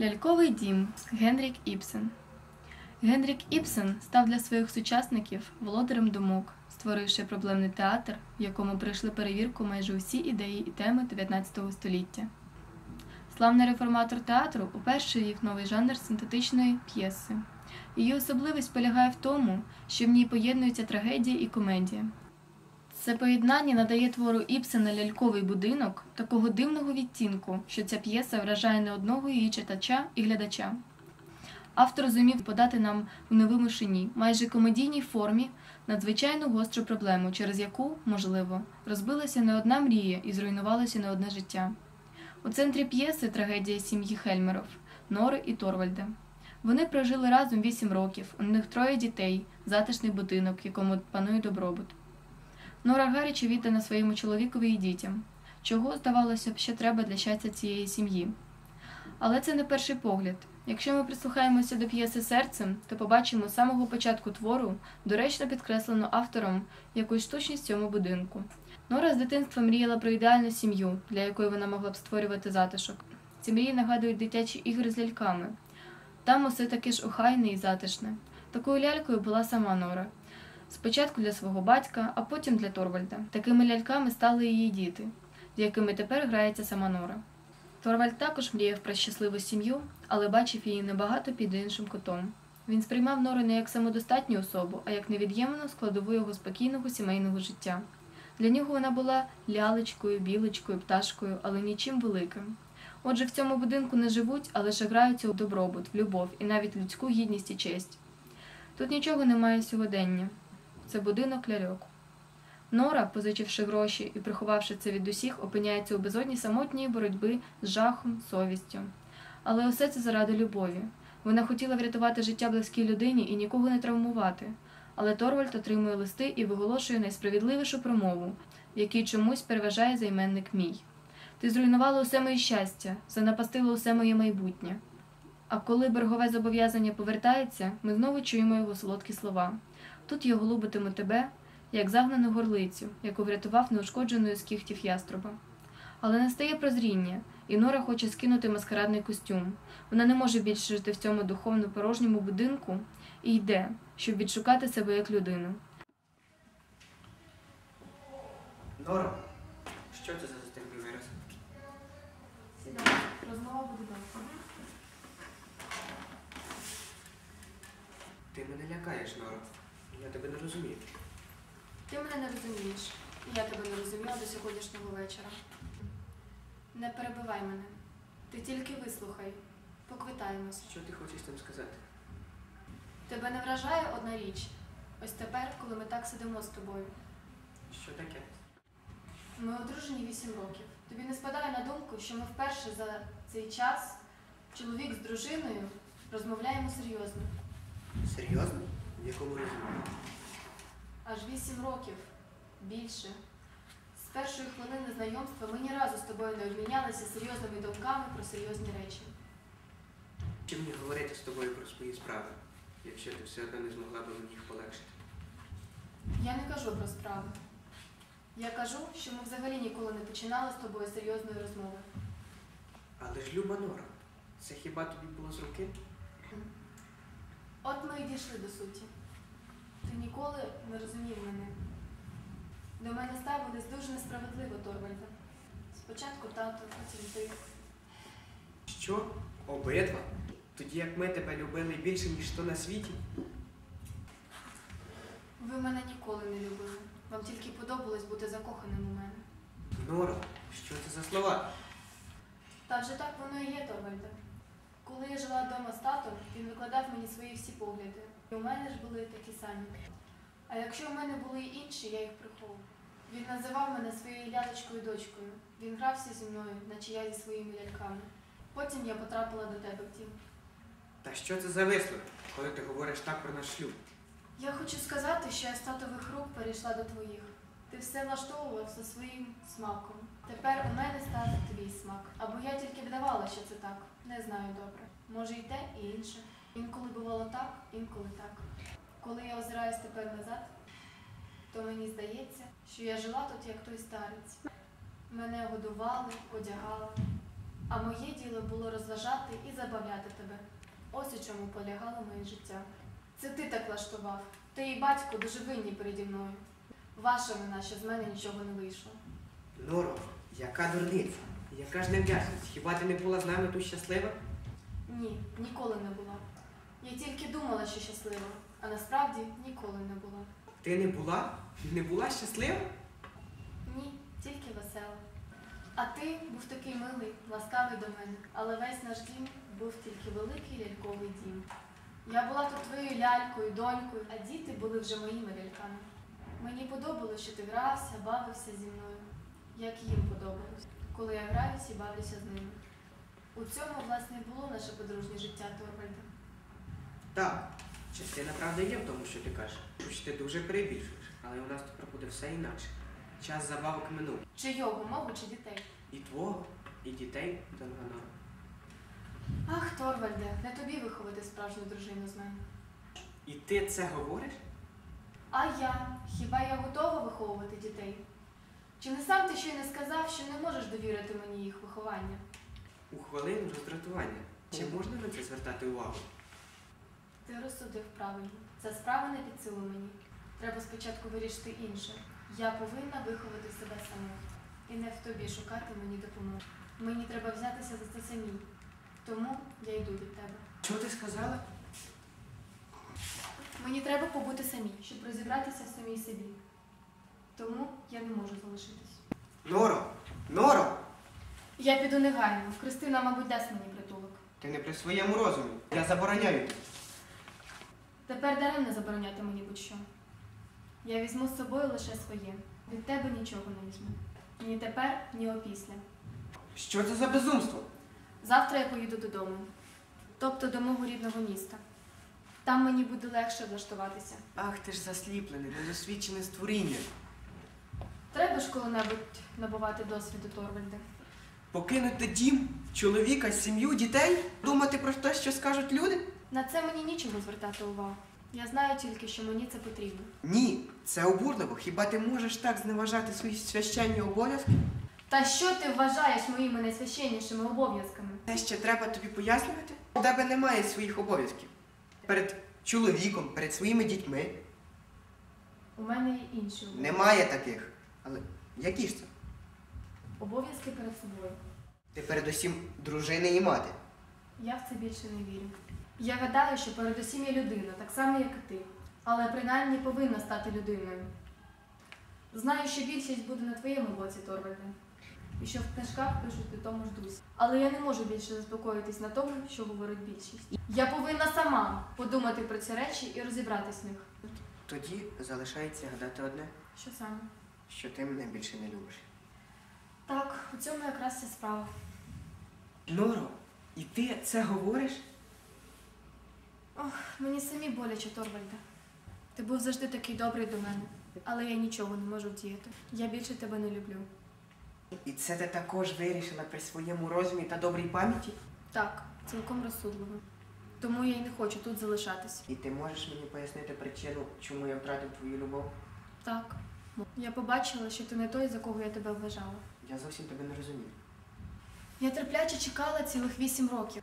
Ляльковий дім Генрік Іпсен. Генрік Іпсен став для своїх сучасників володарем думок, створивши проблемний театр, в якому пройшли перевірку майже усі ідеї і теми 19 століття. Славний реформатор театру уперше ввів новий жанр синтетичної п'єси. Її особливість полягає в тому, що в ній поєднуються трагедія і комедія. Це поєднання надає твору Іпсена ляльковий будинок такого дивного відтінку, що ця п'єса вражає не одного її читача і глядача. Автор зумів подати нам у невимушеній, майже комедійній формі надзвичайно гостру проблему, через яку, можливо, розбилася не одна мрія і зруйнувалося не одне життя. У центрі п'єси трагедія сім'ї Хельмеров, Нори і Торвальда. Вони прожили разом вісім років, у них троє дітей, затишний будинок, в якому панує добробут. Нора гаряче віддана своєму чоловікові і дітям, чого, здавалося б, ще треба для щастя цієї сім'ї. Але це не перший погляд. Якщо ми прислухаємося до п'єси серцем, то побачимо з самого початку твору доречно підкреслено автором якусь штучність цьому будинку. Нора з дитинства мріяла про ідеальну сім'ю, для якої вона могла б створювати затишок. Ці мрії нагадують дитячі ігри з ляльками. Там усе таке ж охайне і затишне. Такою лялькою була сама Нора. Спочатку для свого батька, а потім для Торвальда. Такими ляльками стали її діти, з якими тепер грається сама Нора. Торвальд також мріяв про щасливу сім'ю, але бачив її набагато під іншим кутом. Він сприймав Нору не як самодостатню особу, а як невід'ємну складову його спокійного сімейного життя. Для нього вона була лялечкою, білочкою, пташкою, але нічим великим. Отже, в цьому будинку не живуть, а лише граються у добробут, в любов і навіть людську гідність і честь. Тут нічого немає сьогодення. Це будинок ляльок. Нора, позичивши гроші і приховавши це від усіх, опиняється у безодні самотньої боротьби з жахом, совістю. Але усе це заради любові. Вона хотіла врятувати життя близькій людині і нікого не травмувати. Але Торвальд отримує листи і виголошує найсправедливішу промову, в якій чомусь переважає займенник мій. Ти зруйнувала усе моє щастя, занапастила усе моє майбутнє. А коли боргове зобов'язання повертається, ми знову чуємо його солодкі слова. Тут я голубитиму тебе, як загнану горлицю, яку врятував неушкодженою з кіхтів яструба. Але настає прозріння, і Нора хоче скинути маскарадний костюм. Вона не може більше жити в цьому духовно порожньому будинку і йде, щоб відшукати себе як людину. Нора, що це за застиглий вираз? Сідай, розмова буде довго. Ти мене лякаєш, Нора. Я тебе не розумію. Ти мене не розумієш, і я тебе не розуміла до сьогоднішнього вечора. Не перебивай мене. Ти тільки вислухай, поквитаємось. Що ти хочеш цим сказати? Тебе не вражає одна річ. Ось тепер, коли ми так сидимо з тобою. Що таке? Ми одружені 8 років. Тобі не спадає на думку, що ми вперше за цей час, чоловік з дружиною, розмовляємо серйозно. Серйозно? В якому розумі? Аж 8 років більше. З першої хвилини знайомства ми ні разу з тобою не обмінялися серйозними думками про серйозні речі. Чи мені говорити з тобою про свої справи, якщо ти все одно не змогла б мені їх полегшити? Я не кажу про справи. Я кажу, що ми взагалі ніколи не починали з тобою серйозної розмови. Але ж люба Нора, це хіба тобі було з руки? Дійшли до суті. Ти ніколи не розумів мене. До мене ставились дуже несправедливо, Торвальда. Спочатку тато, потім ти. Що? Обидва? Тоді як ми тебе любили більше, ніж то на світі? Ви мене ніколи не любили. Вам тільки подобалось бути закоханим у мене. Нора, що це за слова? Та вже так воно і є, Торвальда. Коли я жила вдома з татом, він викладав мені свої всі погляди. І у мене ж були такі самі. А якщо у мене були інші, я їх приховував. Він називав мене своєю лялечкою дочкою. Він грався зі мною, наче я зі своїми ляльками. Потім я потрапила до тебе в дім. Та що це за вислов, коли ти говориш так про наш шлюб? Я хочу сказати, що я з татових рук перейшла до твоїх. Ти все влаштовував за своїм смаком. Тепер у мене став твій смак. Або я тільки вдавала, що це так. Не знаю добре. Може і те, і інше. Інколи бувало так, інколи так. Коли я озираюсь тепер назад, то мені здається, що я жила тут як той старець. Мене годували, одягали. А моє діло було розважати і забавляти тебе. Ось у чому полягало моє життя. Це ти так влаштував. Ти і батько дуже винні переді мною. Ваша вина, що з мене нічого не вийшло. Норо, яка дурниця? Яка ж невдячність? Хіба ти не була з нами тут щаслива? Ні, ніколи не була. Я тільки думала, що щаслива, а насправді ніколи не була. Ти не була? Не була щаслива? Ні, тільки весела. А ти був такий милий, ласкавий до мене, але весь наш дім був тільки великий ляльковий дім. Я була тут твоєю лялькою, донькою, а діти були вже моїми ляльками. Мені подобалося, що ти грався, бавився зі мною, як їм подобалось, коли я граюся і бавлюся з ними. У цьому, власне, і було наше подружнє життя Торвальда. Так, частина правди є в тому, що ти кажеш. Хоч ти дуже перебільшуєш, але у нас тепер буде все інакше. Час забавок минув. Чийого, мого чи дітей? І твого, і дітей Данганора. Ах, Торвальде, не тобі виховати справжню дружину з мене. І ти це говориш? А я? Хіба я готова виховувати дітей? Чи не сам ти не сказав, що не можеш довірити мені їх виховання? У хвилину роздратування. Чи можна на це звертати увагу? Ти розсудив правильно. Ця справа не під силу мені. Треба спочатку вирішити інше. Я повинна виховати себе сама. І не в тобі шукати мені допомоги. Мені треба взятися за це самій. Тому я йду від тебе. Що ти сказала? Мені треба побути самій, щоб розібратися в самій собі. Тому я не можу залишитись. Норо! Норо! Я піду негайно. Христина, мабуть, дасть мені притулок. Ти не при своєму розумі. Я забороняю тобі. Тепер даремно забороняти мені будь-що. Я візьму з собою лише своє. Від тебе нічого не візьму. Ні тепер, ні опісля. Що це за безумство? Завтра я поїду додому, тобто до мого рідного міста. Там мені буде легше влаштуватися. Ах, ти ж засліплене, недосвідчене створіння. Треба ж коли-небудь набувати досвіду Торвальда. Покинути дім, чоловіка, сім'ю, дітей, думати про те, що скажуть люди? На це мені нічого звертати увагу. Я знаю тільки, що мені це потрібно. Ні, це обурливо. Хіба ти можеш так зневажати свої священні обов'язки? Та що ти вважаєш моїми найсвященнішими обов'язками? Те ще треба тобі пояснювати? У тебе немає своїх обов'язків. Перед чоловіком, перед своїми дітьми. У мене є інші обов'язки. Немає таких. Але які ж це? Обов'язки перед собою. Ти передусім дружина і мати. Я в це більше не вірю. Я гадаю, що передусім є людина, так само, як і ти. Але принаймні повинна стати людиною. Знаю, що більшість буде на твоєму боці, Торвальде. І що в книжках пишуть у тому ж дусі. Але я не можу більше заспокоїтись на тому, що говорить більшість. Я повинна сама подумати про ці речі і розібратись в них. Тоді залишається гадати одне, Що саме? Що ти мене більше не любиш. Так, у цьому якраз вся справа. Норо, і ти це говориш? Ох, мені самі боляче, Торвальде. Ти був завжди такий добрий до мене, але я нічого не можу вдіяти. Я більше тебе не люблю. І це ти також вирішила при своєму розумі та добрій пам'яті? Так, цілком розсудливо. Тому я й не хочу тут залишатись. І ти можеш мені пояснити причину, чому я втратив твою любов? Так. Я побачила, що ти не той, за кого я тебе вважала. Я зовсім тебе не розумію. Я терпляче чекала цілих вісім років.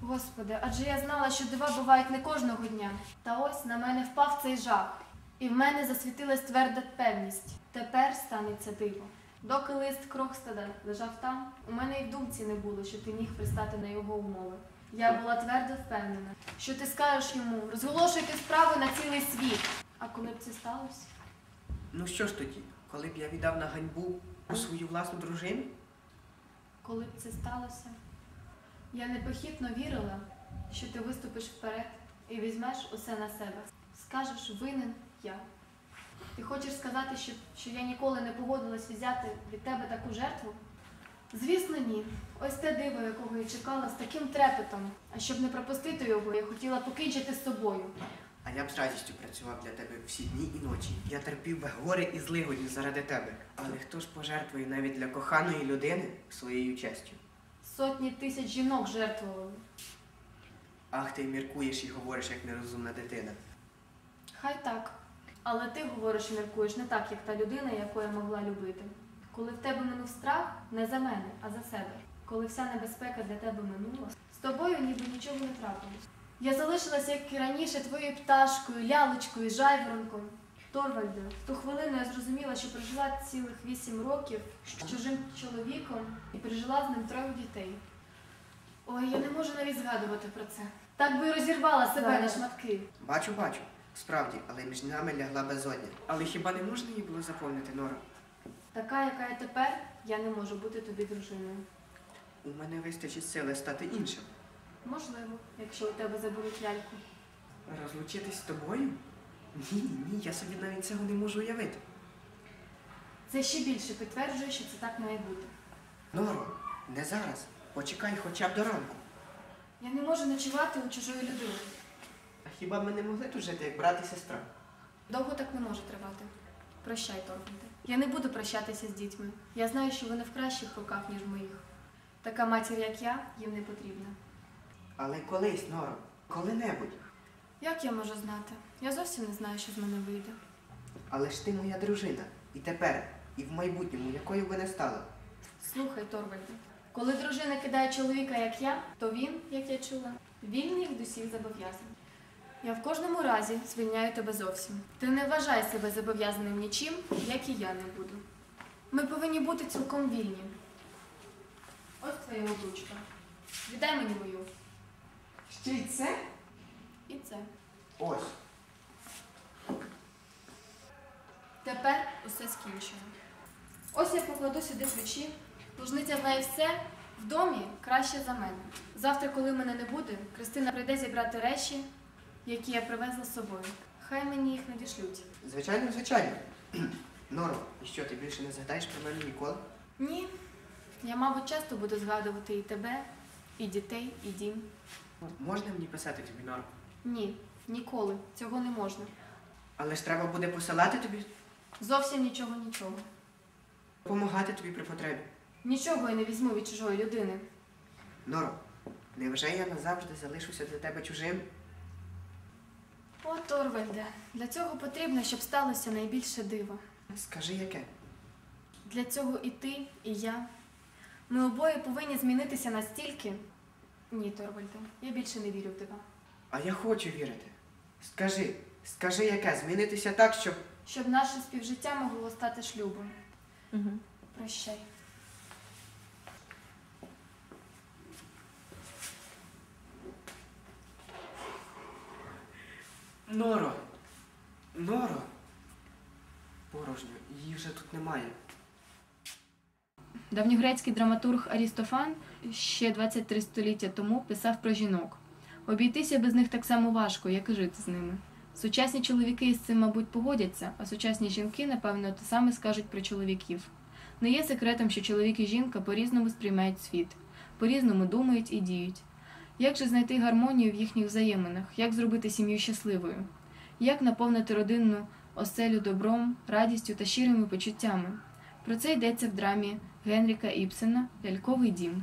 Господи, адже я знала, що дива бувають не кожного дня. Та ось на мене впав цей жах, і в мене засвітилась тверда певність. Тепер станеться диво. Доки лист Крокстеда лежав там, у мене й в думці не було, що ти міг пристати на його умови. Я була твердо впевнена, що ти скажеш йому, розголошуйте справи на цілий світ. А коли б це сталося? Ну що ж тоді, коли б я віддав на ганьбу у свою власну дружину? Коли б це сталося, я непохитно вірила, що ти виступиш вперед і візьмеш усе на себе. Скажеш, винен я. Ти хочеш сказати, що, що я ніколи не погодилась взяти від тебе таку жертву? Звісно, ні. Ось те диво, якого я чекала з таким трепетом. А щоб не пропустити його, я хотіла покінчити з собою. А я б з радістю працював для тебе всі дні і ночі. Я терпів би горе і злигодні заради тебе. Але хто ж пожертвує навіть для коханої людини своєю честю? Сотні тисяч жінок жертвували. Ах, ти міркуєш і говориш, як нерозумна дитина. Хай так. Але ти говориш і міркуєш не так, як та людина, яку я могла любити. Коли в тебе минув страх, не за мене, а за себе. коли вся небезпека для тебе минула, з тобою ніби нічого не трапилось. Я залишилася, як і раніше, твоєю пташкою, лялечкою, жайворонком. Торвальде, в ту хвилину я зрозуміла, що прожила цілих вісім років з чужим чоловіком і пережила з ним троє дітей. Ой, я не можу навіть згадувати про це. Так би і розірвала себе на шматки. Бачу, бачу. Справді, але між нами лягла безодня. Але хіба не можна її було заповнити, Норо? Така, яка я тепер, я не можу бути тобі дружиною. У мене вистачить сили стати іншим. Можливо, якщо у тебе заберуть ляльку. Розлучитись з тобою? Ні, ні, я собі навіть цього не можу уявити. Це ще більше підтверджує, що це так має бути. Норо, не зараз. Почекай хоча б до ранку. Я не можу ночувати у чужої людини. А хіба ми не могли тут жити, як брат і сестра? Довго так не може тривати. Прощай, Торгунде. Я не буду прощатися з дітьми. Я знаю, що вони в кращих руках, ніж в моїх. Така матір, як я, їм не потрібна. Але колись, Норо, коли-небудь. Як я можу знати? Я зовсім не знаю, що з мене вийде. Але ж ти моя дружина. І тепер, і в майбутньому, якою би не стала. Слухай, Торвальде, коли дружина кидає чоловіка, як я, то він, як я чула, вільний від усіх зобов'язань. Я в кожному разі звільняю тебе зовсім. Ти не вважай себе зобов'язаним нічим, як і я не буду. Ми повинні бути цілком вільні. Ось твоя обручка. Віддай мені мою. Ще й це? І це. Ось. Тепер усе скінчено. Ось я покладу сюди ключі. Служниця знає все в домі краще за мене. Завтра, коли мене не буде, Кристина прийде зібрати речі, які я привезла з собою. Хай мені їх надішлють. Звичайно, звичайно. Норо, і що, ти більше не згадаєш про мене ніколи? Ні, я, мабуть, часто буду згадувати і тебе, і дітей, і дім. Можна мені писати тобі, Норо? Ні, ніколи. Цього не можна. Але ж треба буде посилати тобі, Зовсім нічого, нічого. допомагати тобі при потребі. Нічого я не візьму від чужої людини. Норо, невже я назавжди залишуся для тебе чужим? О, Торвальде, для цього потрібно, щоб сталося найбільше диво. Скажи, яке? Для цього і ти, і я. Ми обоє повинні змінитися настільки. Ні, Торвальде, я більше не вірю в тебе. А я хочу вірити. Скажи, скажи, яке? Змінитися так, щоб. Щоб наше співжиття могло стати шлюбом. Угу. Прощай. Норо! Норо! Порожньо, її вже тут немає. Давньогрецький драматург Арістофан ще 23 століття тому писав про жінок. Обійтися без них так само важко, як і жити з ними. Сучасні чоловіки з цим, мабуть, погодяться, а сучасні жінки, напевно, те саме скажуть про чоловіків. Не є секретом, що чоловік і жінка по-різному сприймають світ, по-різному думають і діють. Як же знайти гармонію в їхніх взаєминах, як зробити сім'ю щасливою, як наповнити родинну оселю добром, радістю та щирими почуттями? Про це йдеться в драмі Генріка Іпсена Ляльковий дім.